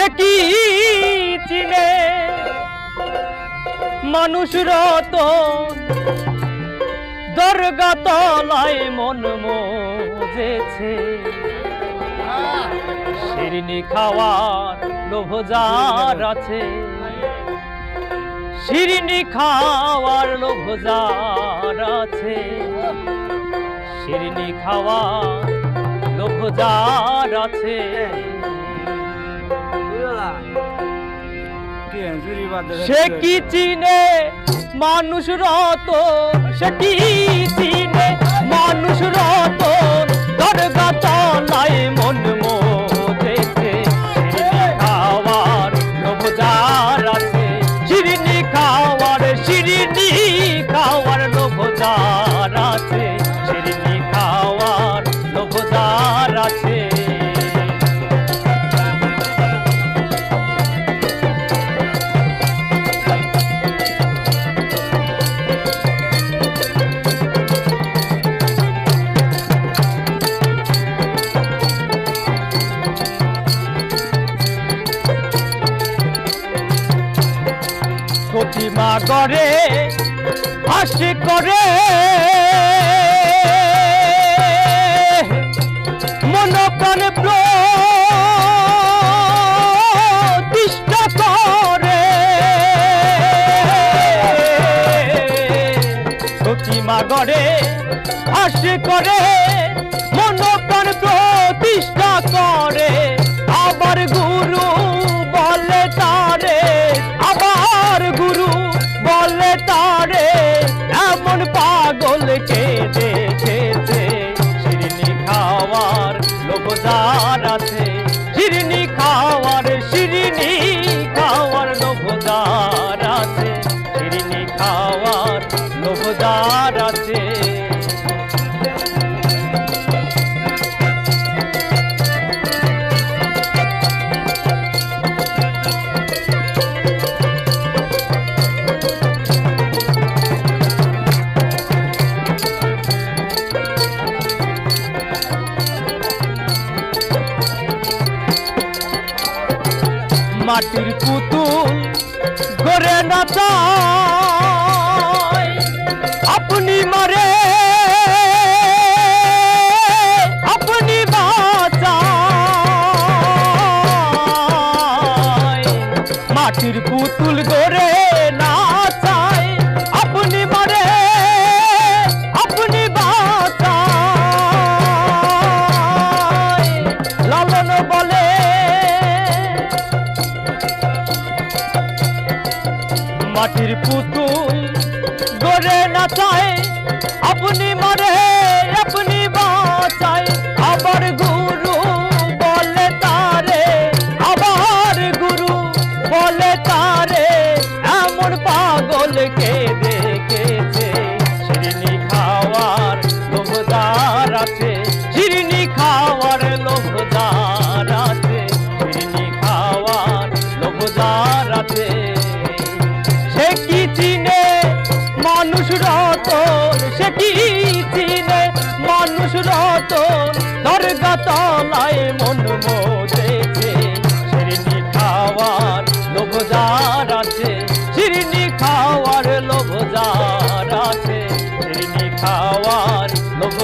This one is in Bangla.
সে কি চিনে মানুষ রত দরগা তলায় মন মজেছে। শিরিনি খাওয়ার লোভ যার আছে। শিরিনি খাওয়ার লোভ যার আছে। শিরিনি খাওয়ার লোভ যার আছে। সে কি চিনে? মানুষ রত সে কি চিনে? প্রতিমা করে হাসি করে। মন করে। প্রতিমা গড়ে হাসি করে মাটির পুতুল গড়ে না আপনি মারে আপনি মাটির পুতুল মাটির পুতুল গড়ে না চায়। আপনি মারে রতন সেটি চিনে মানুষ রতন? দরগা তলায় মন খাওয়ার লোভ আছে? শিরিনি খাওয়ার লোভ আছে? শিরিনি খাওয়ার লোভ